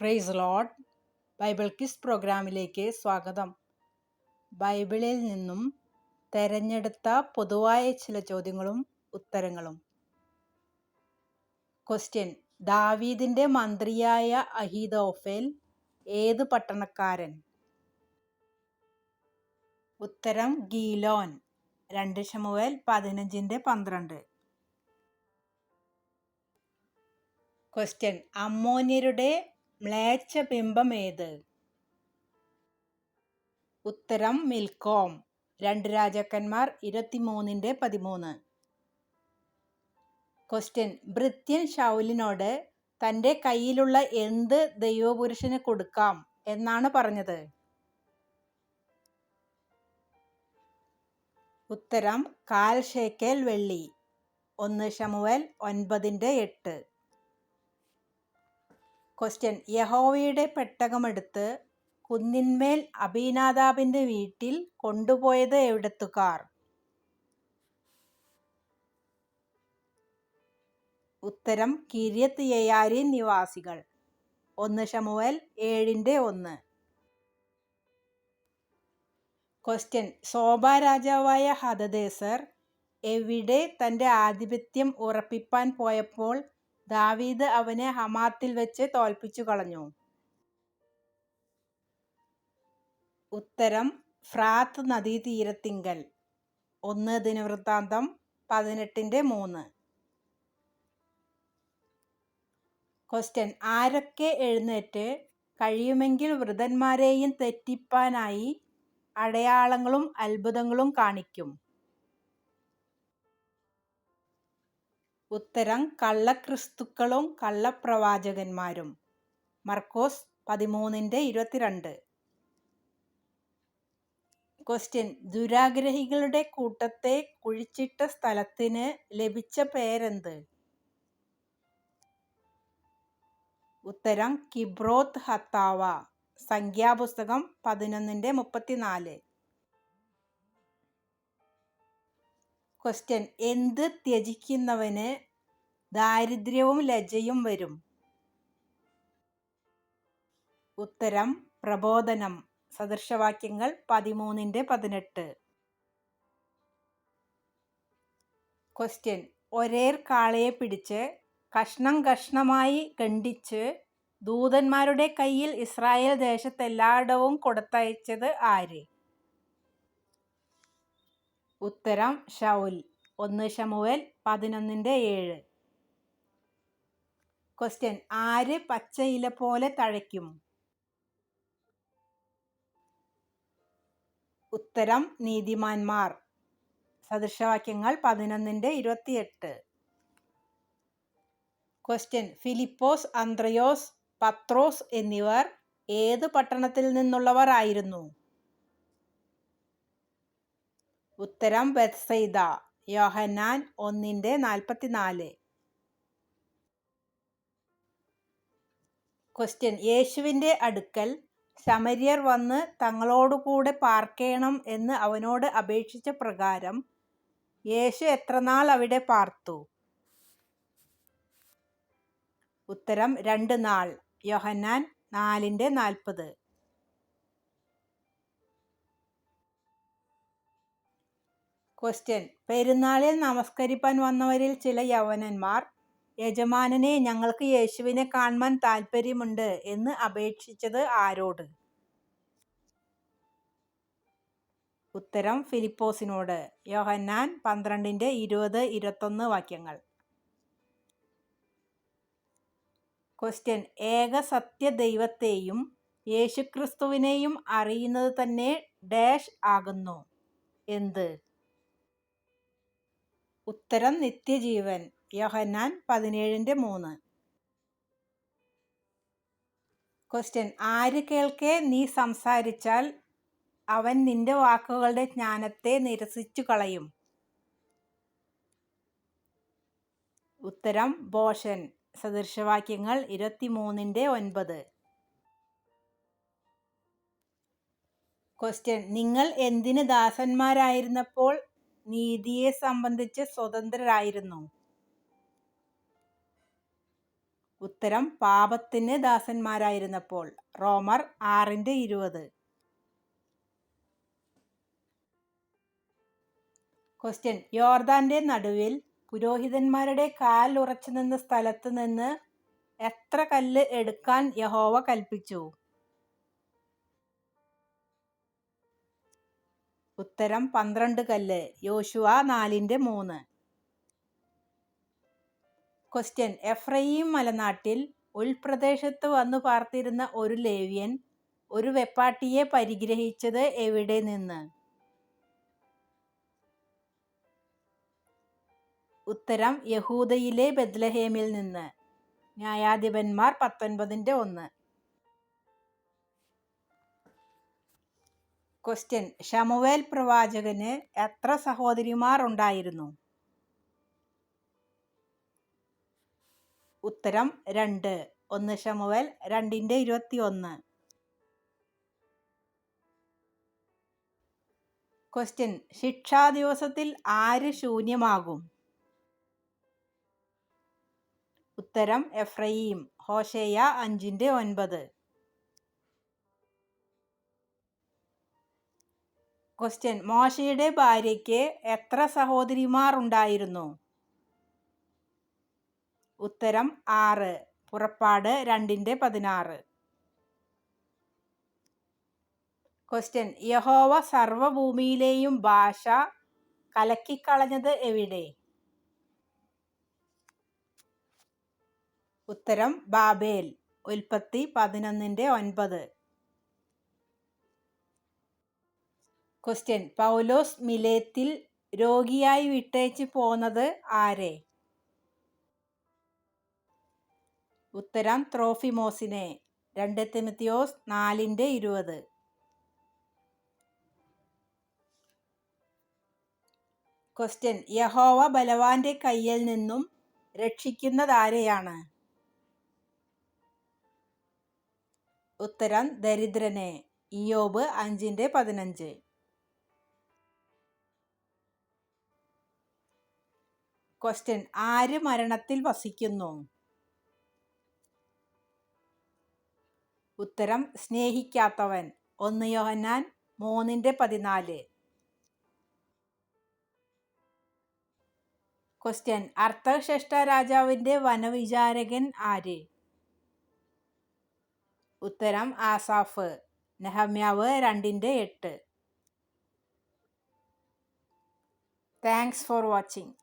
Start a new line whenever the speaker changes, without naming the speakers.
Price load Bible kiss പ്രോഗ്രാമിലേക്ക് സ്വാഗതം. ബൈബിളിൽ നിന്നും തെരഞ്ഞെടുത്ത പൊതുവായ ചില ചോദ്യങ്ങളും ഉത്തരങ്ങളും. ക്വസ്റ്റ്യൻ ദാവീദിന്റെ മന്ത്രിയായ അഹീതോഫേൽ ഏത് പട്ടണക്കാരൻ? ഉത്തരം ഗീലോൻ. രണ്ട് ഷമുവേൽ പതിനഞ്ചിന്റെ പന്ത്രണ്ട്. ക്വസ്റ്റ്യൻ അമ്മോന്യരുടെ മ്ലേച്ഛ ബിംബം ഏത് ഉത്തരം മിൽക്കോം. രണ്ട് രാജാക്കന്മാർ ഇരുപത്തിമൂന്നിന്റെ പതിമൂന്ന്. ക്വസ്റ്റ്യൻ ഭൃത്യൻ ഷൗലിനോട് തന്റെ കയ്യിലുള്ള എന്ത് ദൈവപുരുഷന് കൊടുക്കാം എന്നാണ് പറഞ്ഞത്? ഉത്തരം കാൽ ഷേക്കേൽ വെള്ളി. ഒന്ന് ഷമുവൽ ഒൻപതിന്റെ എട്ട്. ക്വസ്റ്റ്യൻ യഹോവയുടെ പെട്ടകമെടുത്ത് കുന്നിന്മേൽ അബീനാദാബിന്റെ വീട്ടിൽ കൊണ്ടുപോയത് എവിടത്തുകാർ? ഉത്തരം കിര്യത്ത് യയാരി നിവാസികൾ. ഒന്ന് ഷമുവൽ ഏഴിന്റെ ഒന്ന്. ക്വസ്റ്റ്യൻ ശോഭ രാജാവായ ഹദദേസർ എവിടെ തന്റെ ആധിപത്യം ഉറപ്പിപ്പാൻ പോയപ്പോൾ ദാവീദ് അവനെ ഹമാത്തിൽ വെച്ച് തോൽപ്പിച്ചു കളഞ്ഞു. ഉത്തരം ഫ്രാത്ത് നദീതീരത്തിങ്കൽ. ഒന്ന് ദിനവൃത്താന്തം പതിനെട്ടിന്റെ മൂന്ന്. ക്വസ്റ്റ്യൻ ആരൊക്കെ എഴുന്നേറ്റ് കഴിയുമെങ്കിൽ വൃതന്മാരെയും തെറ്റിപ്പാനായി അടയാളങ്ങളും അത്ഭുതങ്ങളും കാണിക്കും. ഉത്തരം കള്ളക്രിസ്തുക്കളും കള്ളപ്രവാചകന്മാരും. മർക്കോസ് പതിമൂന്നിന്റെ ഇരുപത്തിരണ്ട്. ക്വസ്റ്റ്യൻ ദുരാഗ്രഹികളുടെ കൂട്ടത്തെ കുഴിച്ചിട്ട സ്ഥലത്തിന് ലഭിച്ച പേരെന്ത്? ഉത്തരം കിബ്രോത്ത് ഹത്താവ. സംഖ്യാപുസ്തകം പതിനൊന്നിന്റെ മുപ്പത്തിനാല്. ക്വസ്റ്റ്യൻ എന്ത് ത്യജിക്കുന്നവന് ദാരിദ്ര്യവും ലജ്ജയും വരും. ഉത്തരം പ്രബോധനം. സദൃശവാക്യങ്ങൾ പതിമൂന്നിന്റെ പതിനെട്ട്. ക്വസ്റ്റ്യൻ ഒരേർ കാളയെ പിടിച്ച് കഷ്ണം കഷ്ണമായി ഖണ്ഡിച്ച് ദൂതന്മാരുടെ കയ്യിൽ ഇസ്രായേൽ ദേശത്തെല്ലായിടവും കൊടുത്തയച്ചത് ആര്? ഉത്തരം ഷൗൽ ഒന്ന് ഷമുവൽ പതിനൊന്നിന്റെ ഏഴ്. ക്വസ്റ്റ്യൻ ആര് പച്ചയില പോലെ തഴയ്ക്കും? ഉത്തരം നീതിമാന്മാർ. സദൃശവാക്യങ്ങൾ പതിനൊന്നിന്റെ ഇരുപത്തിയെട്ട്. ക്വസ്റ്റ്യൻ ഫിലിപ്പോസ് അന്ത്രയോസ് പത്രോസ് എന്നിവർ ഏത് പട്ടണത്തിൽ നിന്നുള്ളവർ ആയിരുന്നു? ഉത്തരം ബത്സൈദ. യോഹന്നാൻ ഒന്നിന്റെ നാൽപ്പത്തിനാല്. ക്വസ്റ്റ്യൻ യേശുവിന്റെ അടുക്കൽ ശമര്യർ വന്ന് തങ്ങളോടുകൂടെ പാർക്കേണം എന്ന് അവനോട് അപേക്ഷിച്ച പ്രകാരം യേശു എത്രനാൾ അവിടെ പാർത്തു? ഉത്തരം രണ്ട് നാൾ. യോഹന്നാൻ നാലിന്റെ നാൽപ്പത്. ക്വസ്റ്റ്യൻ പെരുന്നാളിൽ നമസ്കരിപ്പാൻ വന്നവരിൽ ചില യവനന്മാർ യജമാനനെ ഞങ്ങൾക്ക് യേശുവിനെ കാണുവാൻ താല്പര്യമുണ്ട് എന്ന് അപേക്ഷിച്ചത് ആരോട്? ഉത്തരം ഫിലിപ്പോസിനോട്. യോഹന്നാൻ പന്ത്രണ്ടിന്റെ ഇരുപത് ഇരുപത്തൊന്ന് വാക്യങ്ങൾ. ക്വസ്റ്റ്യൻ. ഏക സത്യ ദൈവത്തെയും യേശുക്രിസ്തുവിനെയും അറിയുന്നത് തന്നെ ഡാഷ് ആകുന്നു. എന്ത്? ഉത്തരം നിത്യജീവൻ. യോഹന്നാൻ പതിനേഴിന്റെ മൂന്ന്. ക്വസ്റ്റ്യൻ ആര് കേൾക്കെ നീ സംസാരിച്ചാൽ അവൻ നിന്റെ വാക്കുകളുടെ ജ്ഞാനത്തെ നിരസിച്ചു കളയും ഉത്തരം ബോഷൻ. സദൃശവാക്യങ്ങൾ ഇരുപത്തിമൂന്നിന്റെ ഒൻപത്. ക്വസ്റ്റ്യൻ നിങ്ങൾ എന്തിന് ദാസന്മാരായിരുന്നപ്പോൾ നീതിയെ സംബന്ധിച്ച് സ്വതന്ത്രരായിരുന്നു? ഉത്തരം പാപത്തിന് ദാസന്മാരായിരുന്നപ്പോൾ. റോമർ ആറിന്റെ ഇരുപത്. ക്വസ്റ്റ്യൻ യോർദാന്റെ നടുവിൽ പുരോഹിതന്മാരുടെ കാൽ ഉറച്ചു നിന്ന സ്ഥലത്ത് നിന്ന് എത്ര കല്ല് എടുക്കാൻ യഹോവ കൽപ്പിച്ചു? ഉത്തരം പന്ത്രണ്ട് കല്ല്. യോശുവ നാലിന്റെ മൂന്ന്. ക്വസ്റ്റ്യൻ എഫ്രയീം മലനാട്ടിൽ ഉൾപ്രദേശത്ത് വന്നു പാർത്തിരുന്ന ഒരു ലേവ്യൻ ഒരു വെപ്പാട്ടിയെ പരിഗ്രഹിച്ചത് എവിടെ നിന്ന്? ഉത്തരം യഹൂദയിലെ ബദ്ലഹേമിൽ നിന്ന്. ന്യായാധിപന്മാർ പത്തൊൻപതിന്റെ ഒന്ന്. ക്വസ്റ്റ്യൻ ഷമുവേൽ പ്രവാചകന് എത്ര സഹോദരിമാർ ഉണ്ടായിരുന്നു? ഉത്തരം രണ്ട്. ഒന്ന് ഷമുവേൽ രണ്ടിന്റെ ഇരുപത്തി ഒന്ന് ക്വസ്റ്റ്യൻ ശിക്ഷാ ദിവസത്തിൽ ആര് ശൂന്യമാകും? ഉത്തരം എഫ്രയീം. ഹോഷേയ അഞ്ചിന്റെ ഒൻപത്. ക്വസ്റ്റ്യൻ മോശയുടെ ഭാര്യയ്ക്ക് എത്ര സഹോദരിമാർ ഉണ്ടായിരുന്നു? ഉത്തരം ആറ്. പുറപ്പാട് രണ്ടിന്റെ പതിനാറ്. ക്വസ്റ്റ്യൻ യഹോവ സർവഭൂമിയിലെയും ഭാഷ കലക്കിക്കളഞ്ഞത് എവിടെ? ഉത്തരം ബാബേൽ. ഉൽപ്പത്തി പതിനൊന്നിന്റെ ഒൻപത്. ക്വസ്റ്റ്യൻ പൗലോസ് മിലേത്തിൽ രോഗിയായി വിട്ടേച്ച് പോന്നത് ആരെ? ഉത്തരം ത്രോഫിമോസിനെ രണ്ട് തിമത്തിയോസ് നാലിന്റെ ഇരുപത്. ക്വസ്റ്റ്യൻ യഹോവ ബലവാന്റെ കയ്യിൽ നിന്നും രക്ഷിക്കുന്നതാരെയാണ്? ഉത്തരം ദരിദ്രനെ. ഇയോബ് അഞ്ചിന്റെ പതിനഞ്ച്. ക്വസ്റ്റ്യൻ ആര് മരണത്തിൽ വസിക്കുന്നു? ഉത്തരം സ്നേഹിക്കാത്തവൻ. ഒന്ന് യോഹന്നാൻ മൂന്നിന്റെ പതിനാല്. ക്വസ്റ്റ്യൻ അർത്ഥശ്രേഷ്ഠ രാജാവിന്റെ വനവിചാരകൻ ആര്? ഉത്തരം ആസാഫ്. നെഹമ്യാവ് രണ്ടിന്റെ എട്ട്. Thanks for watching